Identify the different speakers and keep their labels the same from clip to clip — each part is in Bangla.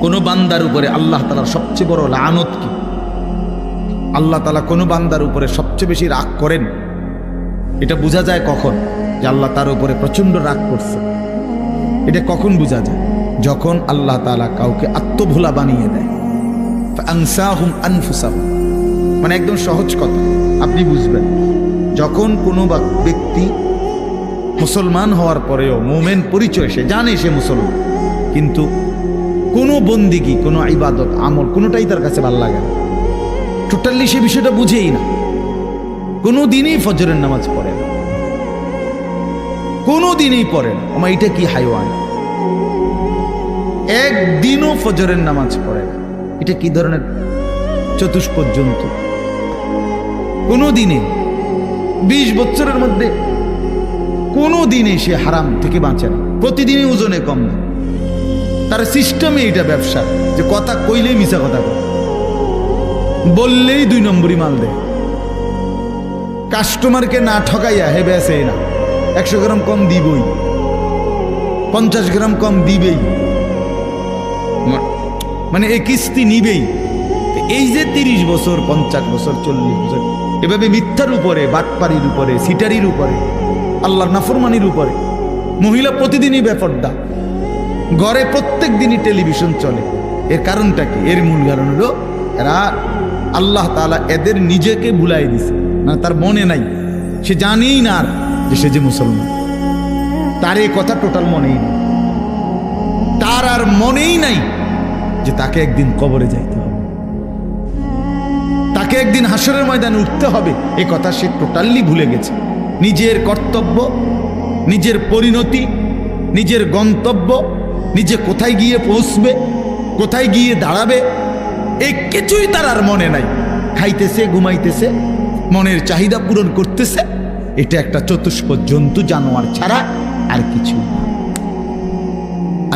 Speaker 1: কোনো বান্দার উপরে আল্লাহ তালার সবচেয়ে বড় লানত কি? আল্লাহ তালা কোনো বান্দার উপরে সবচেয়ে বেশি রাগ করেন? এটা বোঝা যায় কখন? যে আল্লাহ তার উপরে প্রচণ্ড রাগ করছে। এটা কখন বোঝা যায়? যখন আল্লাহ তালা কাউকে আত্মভোলা বানিয়ে দেয়। মানে একদম সহজ কথা, আপনি বুঝবেন। যখন কোনো ব্যক্তি মুসলমান হওয়ার পরেও মোমেন পরিচয়, সে জানে সে মুসলমান। কিন্তু কোনো বন্দিগি, কোনো ইবাদত, আমল কোনোটাই তার কাছে ভালো লাগে না। টোটালি সে বিষয়টা বুঝেই না। কোনো দিনই ফজরের নামাজ পড়ে না। কোনো দিনই পড়ে না। আমার এটা কি হাইওয়ান? একদিনও ফজরের নামাজ পড়ে না। এটা কি ধরনের চতুষ্পদ জন্তু? কোনো দিনে, বিশ বছরের মধ্যে কোনো দিনে সে হারাম থেকে বাঁচে না। প্রতিদিনই ওজনে কম না। তার সিস্টেমে এটা ব্যবসা যে কথা কইলেই মিশা কথা কয়। বললেই দুই নম্বরই মাল দেয়। কাস্টমারকে না ঠকাইয়া হে বেসে না। একশো গ্রাম কম দিবই। পঞ্চাশ গ্রাম কম দিবেই। মানে এই কিস্তি নিবেই। এই যে তিরিশ বছর পঞ্চাশ বছর চল্লিশ বছর এভাবে মিথ্যার উপরে বাটপাড়ির উপরে সিটারির উপরে আল্লাহর নাফরমানির উপরে মহিলা প্রতিদিনই বেপর্দা। ঘরে প্রত্যেক দিনই টেলিভিশন চলে। এর কারণটা কি? এর মূল কারণ হলো এরা আল্লাহ তাআলা এদের নিজেকে ভুলাই দিছে। মানে তার মনে নাই। সে জানেই না আর যে সে যে মুসলমান। তার এই কথা টোটাল মনেই নেই। তার আর মনেই নাই যে তাকে একদিন কবরে যাইতে হবে। তাকে একদিন হাসরের ময়দানে উঠতে হবে। এ কথা সে টোটালি ভুলে গেছে। নিজের কর্তব্য, নিজের পরিণতি, নিজের গন্তব্য নিজে কোথায় গিয়ে পৌঁছবে, কোথায় গিয়ে দাঁড়াবে এই কিছুই তার আর মনে নাই। খাইতেছে, ঘুমাইতেছে, মনের চাহিদা পূরণ করতেছে, এটা একটা চতুষ্প জন্তু, জানোয়ার ছাড়া আর কিছু না।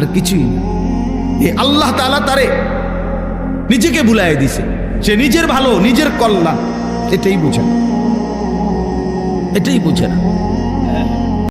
Speaker 1: আর কিছুই না। এ আল্লাহ তাআলা তারে নিজেকে ভুলাই দিছে। সে নিজের ভালো, নিজের কল্যাণ, এটাই বুঝে না। এটাই বুঝে না।